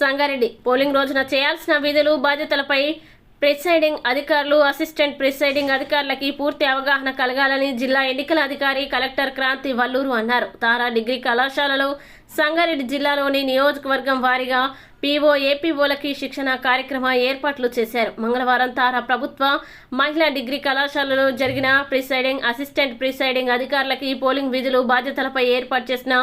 Sangareddy. Polling రోజున చేయాల్సిన విధులు బాధ్యతలపై ప్రిసైడింగ్ అధికారులు అసిస్టెంట్ ప్రిసైడింగ్ అధికారులకి పూర్తి అవగాహన కలగాలని జిల్లా ఎన్నికల అధికారి కలెక్టర్ క్రాంతి వల్లూరు అన్నారు. తారా డిగ్రీ కళాశాలలో సంగారెడ్డి జిల్లాలోని నియోజకవర్గం వారీగా పీఓ ఏపీఓలకి శిక్షణ కార్యక్రమ ఏర్పాట్లు చేశారు. మంగళవారం తారా ప్రభుత్వ మహిళా డిగ్రీ కళాశాలలో జరిగిన ప్రిసైడింగ్ అసిస్టెంట్ ప్రిసైడింగ్ అధికారులకి పోలింగ్ విధులు బాధ్యతలపై ఏర్పాటు చేసిన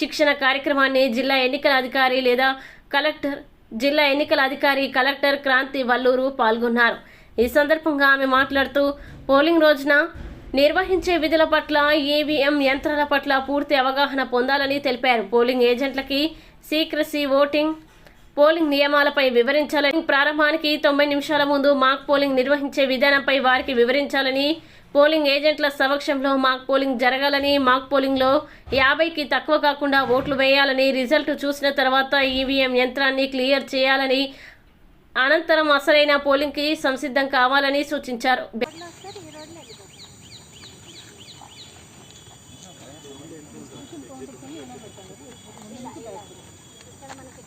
శిక్షణ కార్యక్రమాన్ని జిల్లా ఎన్నికల అధికారి లేదా కలెక్టర్ జిల్లా ఎన్నికల అధికారి కలెక్టర్ క్రాంతి వల్లూరు పాల్గొన్నారు. ఈ సందర్భంగా ఆమె మాట్లాడుతూ పోలింగ్ రోజున నిర్వహించే విధుల పట్ల ఈవీఎం యంత్రాల పట్ల పూర్తి అవగాహన పొందాలని తెలిపారు. పోలింగ్ ఏజెంట్లకి సీక్రసీ ఓటింగ్ పోలింగ్ నియమాలపై వివరించాలని ప్రారంభానికి తొంభై నిమిషాల ముందు మాక్ పోలింగ్ నిర్వహించే విధానంపై వారికి వివరించాలని పోలింగ్ ఏజెంట్ల సమక్షంలో మాక్ పోలింగ్ జరగాలని మాక్ పోలింగ్లో యాభైకి తక్కువ కాకుండా ఓట్లు వేయాలని రిజల్ట్ చూసిన తర్వాత ఈవీఎం యంత్రాన్ని క్లియర్ చేయాలని అనంతరం అసలైన పోలింగ్కి సంసిద్ధం కావాలని సూచించారు. ఇక్కడ మనకి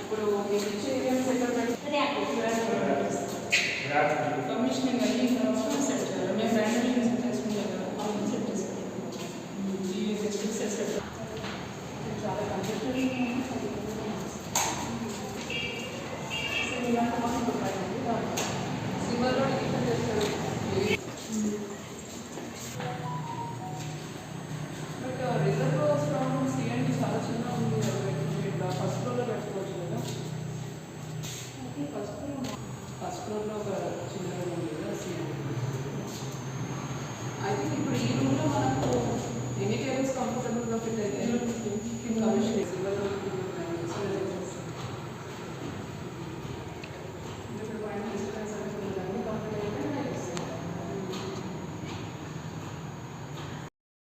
ఇప్పుడు మీకు ఇచ్చే ఏరియా సెటిల్మెంట్ కమిషన్ అన్ని సంవత్సరం సెట్ చేయాలి మేము బ్యాండ్ చేసుకుంటాం కదా అవును సెట్ చేసుకుంటాం ఈ సిక్స్టీ సెట్ సెట్ చాలా కంప్యూటర్ ఇలాంటి ఫస్ట్ ఫస్ట్ ఫ్లోర్లో ఒక చిన్న రూమ్